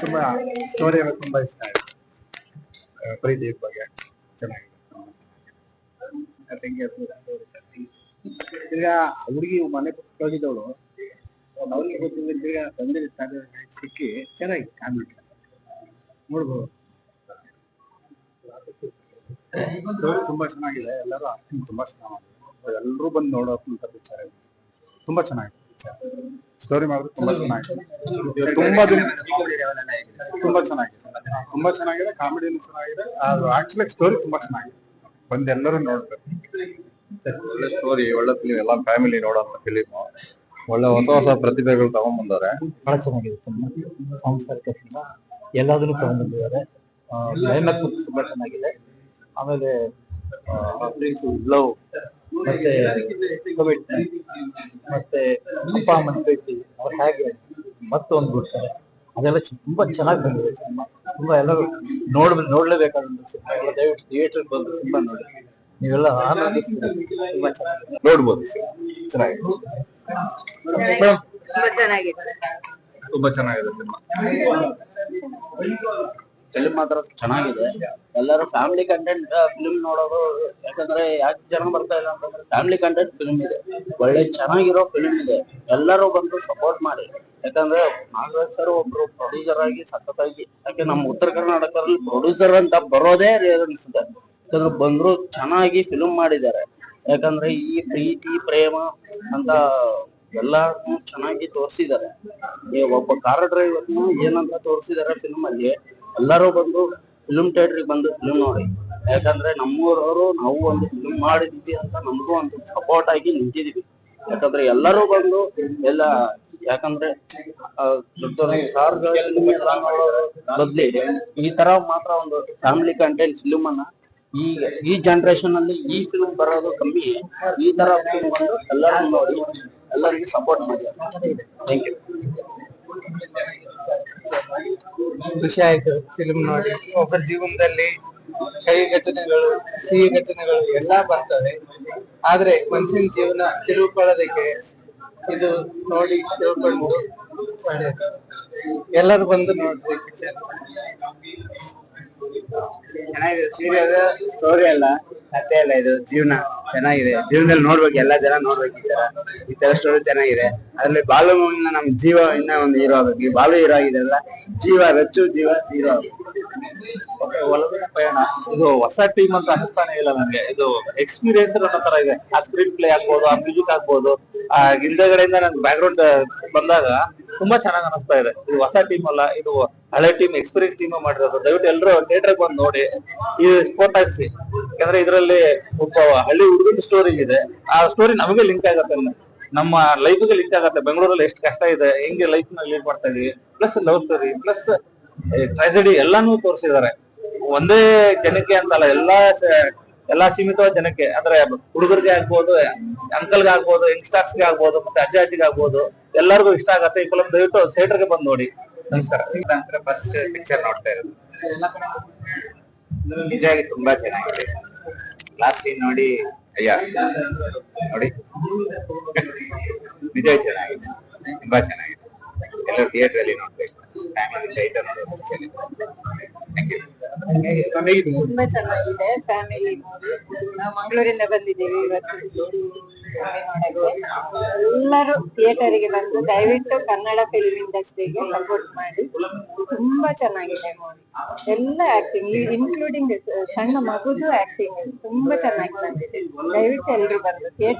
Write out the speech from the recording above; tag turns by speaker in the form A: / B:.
A: ತುಂಬಾ ಸ್ಟೋರಿ ಎಲ್ಲ ತುಂಬಾ ಇಷ್ಟ ಆಯ್ತು. ಪ್ರೀತಿ ಬಗ್ಗೆ ಚೆನ್ನಾಗಿದೆ. ಈಗ ಹುಡುಗಿ ಮನೆ ಹೋಗಿದ್ದವಳು ಅವ್ರಿಗೆ ಗೊತ್ತಿಲ್ಲ ಈಗ ತಂದೆ ಸಿಕ್ಕಿ ಚೆನ್ನಾಗಿ ಕಾಣ್ಲಿಕ್ಕೆ ನೋಡ್ಬೋದು. ತುಂಬಾ ಚೆನ್ನಾಗಿದೆ, ಎಲ್ಲರೂ ಆಕ್ಟಿಂಗ್ ತುಂಬಾ ಚೆನ್ನಾಗಿದೆ ಎಲ್ಲರೂ ಬಂದು ನೋಡೋಕೆ ಪಿಕ್ಚರ್ ತುಂಬಾ ಚೆನ್ನಾಗಿದೆ. ಸ್ಟೋರಿ ಮಾಡಿದ್ರೆ ತುಂಬಾ ಚೆನ್ನಾಗಿದೆ. ಇದು ತುಂಬಾ ದಿನ ತುಂಬಾ ಚೆನ್ನಾಗಿದೆ. ತುಂಬಾ ಚೆನ್ನಾಗಿದೆ. ಕಾಮಿಡಿನೂ ಚೆನ್ನಾಗಿದೆ. ಅದು ಆಕ್ಚುಲಿ ಸ್ಟೋರಿ ತುಂಬಾ ಚೆನ್ನಾಗಿದೆ. ಬಂದೆಲ್ಲರೂ ನೋಡ್ಬೇಕು.
B: ಒಳ್ಳೆ ಸ್ಟೋರಿ ಒಳ್ಳೆ ಫಿಲಿಂ ಎಲ್ಲ ಫ್ಯಾಮಿಲಿ ನೋಡೋಂತ ಫಿಲಿಮ್ ಒಳ್ಳೆ ಹೊಸ ಹೊಸ ಪ್ರತಿಭೆಗಳು ತಗೊಂಡ್ಬಂದವ್ರೆ
C: ಬಹಳ ಚೆನ್ನಾಗಿದೆ ಸಾಂಸಾರಿಕ ಸಿನಿಮಾ ಎಲ್ಲದನ್ನು ತಗೊಂಡ್ಬಂದಿದ್ದಾರೆ ಕ್ಲೈಮ್ಯಾಕ್ಸ್ ತುಂಬಾ ಚೆನ್ನಾಗಿದೆ. ಆಮೇಲೆ ಲವ್ ಮತ್ತೆ commitment, ಮತ್ತೆ ಅಪ್ಪ ಅಮ್ಮನ ಪ್ರೀತಿ ಅವ್ರು ಹೇಗೆ ಮತ್ತೊಂದು ಬಿಡ್ತಾರೆ ಅದೆಲ್ಲ ತುಂಬಾ ಚೆನ್ನಾಗಿ ಬಂದಿದೆ ಸಿನಿಮಾ. ತುಂಬಾ ಎಲ್ಲರೂ ನೋಡ್ ನೋಡ್ಲೇಬೇಕಾದಂತ ಸಿನಿಮಾ ಎಲ್ಲ ದಯವಿಟ್ಟು ಥಿಯೇಟರ್ ಬಂದು ಸಿನಿಮಾ ನೋಡಿ. ನೀವೆಲ್ಲ ತುಂಬಾ ಚೆನ್ನಾಗಿ
B: ನೋಡ್ಬೋದು ಚೆನ್ನಾಗಿದೆ.
D: ತುಂಬಾ ಚೆನ್ನಾಗಿದೆ.
B: ತುಂಬಾ ಚೆನ್ನಾಗಿದೆ ಸಿನಿಮಾ.
E: ಫಿಲ್ಮ್ ಮಾತ್ರ ಚೆನ್ನಾಗಿದೆ. ಎಲ್ಲರೂ ಫ್ಯಾಮಿಲಿ ಕಂಟೆಂಟ್ ಫಿಲ್ಮ್ ನೋಡೋದು ಯಾಕಂದ್ರೆ ಯಾಕೆ ಜನ ಬರ್ತಾ ಇಲ್ಲ ಅಂತಂದ್ರೆ ಫ್ಯಾಮಿಲಿ ಕಂಟೆಂಟ್ ಫಿಲ್ಮ್ ಇದೆ. ಒಳ್ಳೆ ಚೆನ್ನಾಗಿರೋ ಫಿಲ್ಮ್ ಇದೆ. ಎಲ್ಲರೂ ಬಂದು ಸಪೋರ್ಟ್ ಮಾಡಿ. ಯಾಕಂದ್ರೆ ನಾಗರಾಜ್ ಸರ್ ಒಬ್ರು ಪ್ರೊಡ್ಯೂಸರ್ ಆಗಿ ಸಖತ್ತಾಗಿ ಯಾಕೆ ನಮ್ಮ ಉತ್ತರ ಕರ್ನಾಟಕದಲ್ಲಿ ಪ್ರೊಡ್ಯೂಸರ್ ಅಂತ ಬರೋದೇ ರೇರ್ ಅನ್ಸುತ್ತೆ. ಯಾಕಂದ್ರೆ ಬಂದ್ರು ಚೆನ್ನಾಗಿ ಫಿಲಂ ಮಾಡಿದ್ದಾರೆ. ಯಾಕಂದ್ರೆ ಈ ಪ್ರೀತಿ, ಪ್ರೇಮ ಅಂತ ಎಲ್ಲ ಚೆನ್ನಾಗಿ ತೋರಿಸಿದ್ದಾರೆ. ಒಬ್ಬ ಕಾರ್ ಡ್ರೈವರ್ನು ಏನಂತ ತೋರಿಸಿದ್ದಾರೆ ಫಿಲ್ಮ್ ಅಲ್ಲಿ ಎಲ್ಲರೂ ಬಂದು ಫಿಲ್ಮ್ ಥಿಯೇಟರ್ಗೆ ಬಂದು ಫಿಲ್ಮ್ ನೋಡಿ. ಯಾಕಂದ್ರೆ ನಮ್ಮೂರವರು ನಾವು ಒಂದು ಫಿಲ್ಮ್ ಮಾಡಿದೀವಿ ಅಂತ ನಮಗೂ ಒಂದು ಸಪೋರ್ಟ್ ಆಗಿ ನಿಂತಿದೀವಿ ಯಾಕಂದ್ರೆ ಎಲ್ಲರೂ ಬಂದು ಎಲ್ಲ ಯಾಕಂದ್ರೆ ಬದ್ಲಿ ಈ ತರ ಮಾತ್ರ ಒಂದು ಫ್ಯಾಮಿಲಿ ಕಂಟೆಂಟ್ ಫಿಲ್ಮ್ ಅನ್ನ ಈ ಈ ಜನರೇಷನ್ ಅಲ್ಲಿ ಈ ಫಿಲ್ಮ್ ಬರೋದು ಕಮ್ಮಿ. ಈ ತರ ಫಿಲ್ಮ್ ಬಂದು ಎಲ್ಲರೂ ನೋಡಿ, ಎಲ್ಲರಿಗೂ ಸಪೋರ್ಟ್ ಮಾಡಿ ಥ್ಯಾಂಕ್ ಯು
C: ಖುಷಿ ಆಯ್ತು ಫಿಲ್ಮ್ ನೋಡಿ. ಒಬ್ಬರ ಜೀವನದಲ್ಲಿ ಕಹಿ ಘಟನೆಗಳು, ಸಿಹಿ ಘಟನೆಗಳು ಎಲ್ಲಾ ಬರ್ತವೆ. ಆದ್ರೆ ಮನುಷ್ಯನ ಜೀವನ ತಿಳ್ಕೊಳ್ಳೋದಕ್ಕೆ ಇದು ನೋಡಿ ತಿಳ್ಕೊಂಡು ಒಳ್ಳೇದು. ಎಲ್ಲರೂ ಬಂದು ನೋಡ್ರಿ ಪಿಕ್ಚರ್
F: ಚೆನ್ನಾಗಿದೆ. ಸೀರಿಯಲ್ ಸ್ಟೋರಿ ಅಲ್ಲ. ಕಥೆ ಅಲ್ಲ ಇದು, ಜೀವನ ಚೆನ್ನಾಗಿದೆ. ಜೀವನದಲ್ಲಿ ನೋಡ್ಬೇಕು, ಎಲ್ಲಾ ಜನ ನೋಡ್ಬೇಕು, ಈ ತರ ಈ ತರ ಸ್ಟೋರಿ ಚೆನ್ನಾಗಿದೆ. ಅದ್ರಲ್ಲಿ ಬಾಲು ನಮ್ ಜೀವ ಇನ್ನ ಒಂದು ಹೀರೋ ಆಗ್ಬೇಕು. ಈ ಬಾಲು ಹೀರೋ ಆಗಿದೆ ಅಲ್ಲ, ಜೀವ ರಚ್ಚು, ಜೀವ ಹೀರೋ
C: ಒಳಗಿನ ಪಯಣ. ಇದು ಹೊಸ ಟೀಮ್ ಅಂತ ಅನಿಸ್ತಾನೆ ಇಲ್ಲ ನನಗೆ. ಇದು ಎಕ್ಸ್ಪೀರಿಯನ್ಸ್ ಅನ್ನೋ ತರ ಇದೆ. ಆ ಸ್ಕ್ರೀನ್ ಪ್ಲೇ ಆಗ್ಬೋದು, ಆ ಮ್ಯೂಸಿಕ್ ಆಗ್ಬೋದು, ಆ ಹಿಂದೆಗಡೆಯಿಂದ ನನ್ ಬ್ಯಾಕ್ ಗ್ರೌಂಡ್ ಬಂದಾಗ ತುಂಬಾ ಚೆನ್ನಾಗಿ ಅನಿಸ್ತಾ ಇದೆ. ಇದು ಹೊಸ ಟೀಮ್ ಅಲ್ಲ, ಇದು ಹಳೆ ಟೀಮ್ ಎಕ್ಸ್ಪೀರಿಯನ್ಸ್ ಟೀಮ್ ಮಾಡಿರೋದು. ದಯವಿಟ್ಟು ಎಲ್ಲರೂ ಥಿಯೇಟರ್ ಬಂದು ನೋಡಿ. ಇದು ಸ್ಪೋರ್ಟ್ ಹಾಕ್ಸಿ. ಯಾಕಂದ್ರೆ ಇದರಲ್ಲಿ ಒಬ್ಬ ಹಳ್ಳಿ ಹುಡುಗನ ಸ್ಟೋರಿ ಇದೆ. ಆ ಸ್ಟೋರಿ ನಮಗೆ ಲಿಂಕ್ ಆಗತ್ತೆ. ನಮ್ಮ ಲೈಫ್ಗೆ ಲಿಂಕ್ ಆಗತ್ತೆ. ಬೆಂಗಳೂರಲ್ಲಿ ಎಷ್ಟು ಕಷ್ಟ ಇದೆ, ಹೆಂಗೆ ಲೈಫ್ನ ಲೀಡ್ ಮಾಡ್ತಾ ಇದೀವಿ. Plus love story plus tragedy ಎಲ್ಲಾನು ತೋರಿಸಿದ್ದಾರೆ. ಒಂದೇ ಜನಕ್ಕೆ ಅಂತಲ್ಲ, ಎಲ್ಲಾ ಎಲ್ಲಾ ಸೀಮಿತವಾದ ಜನಕ್ಕೆ. ಅಂದ್ರೆ ಹುಡುಗರಿಗೆ ಆಗ್ಬೋದು ಅಂಕಲ್ಗೆ ಆಗ್ಬೋದು ಗೆ ಆಗ್ಬೋದು, ಮತ್ತೆ ಅಜ್ಜ, ಅಜ್ಜಿಗೆ ಆಗ್ಬೋದು. ಎಲ್ಲರಿಗೂ ಇಷ್ಟ ಆಗತ್ತೆ. ಈ ಫಿಲಂ ದಯವಿಟ್ಟು ಥಿಯೇಟರ್ಗೆ ಬಂದು ನೋಡಿ. ನಮಸ್ಕಾರ.
F: ಫಸ್ಟ್ ಪಿಕ್ಚರ್ ನೋಡ್ತಾ ಇರೋದು. ನಿಜವಾಗಿ ತುಂಬಾ ಚೆನ್ನಾಗಿದೆ. ಲಾಸ್ಟ್ ಸೀನ್ ನೋಡಿ, ಅಯ್ಯ, ನೋಡಿ. ನಿಜ ಚೆನ್ನಾಗಿದೆ, ತುಂಬಾ ಚೆನ್ನಾಗಿದೆ. ಎಲ್ಲರೂ ಥಿಯೇಟರ್ ಅಲ್ಲಿ ನೋಡ್ಬೇಕು. ಫ್ಯಾಮಿಲಿ ಸಹಿತ ನೋಡೋದು ಥ್ಯಾಂಕ್ ಯು
D: ತುಂಬಾ ಚೆನ್ನಾಗಿದೆ ಫ್ಯಾಮಿಲಿ ನಾವು ಮಂಗಳೂರಿಂದ ಬಂದಿದ್ದೀವಿ ಇವತ್ತು. ಎಲ್ಲರೂ ಎಲ್ಲರೂ ಥಿಯೇಟರ್ಗೆ ಬಂದು ದಯವಿಟ್ಟು ಕನ್ನಡ ಫಿಲ್ಮ್ ಇಂಡಸ್ಟ್ರಿಗೆ ಸಪೋರ್ಟ್ ಮಾಡಿ. ತುಂಬಾ ಚೆನ್ನಾಗಿದೆ ಮೂವಿ ಎಲ್ಲ ಆಕ್ಟಿಂಗ್ ಇನ್ಕ್ಲೂಡಿಂಗ್ ಸಣ್ಣ ಮಗುದು ಆಕ್ಟಿಂಗ್ ತುಂಬಾ ಚೆನ್ನಾಗಿ ಬಂದಿದೆ. ದಯವಿಟ್ಟು ಎಲ್ಲರೂ ಬಂದು ಥಿಯೇಟರ್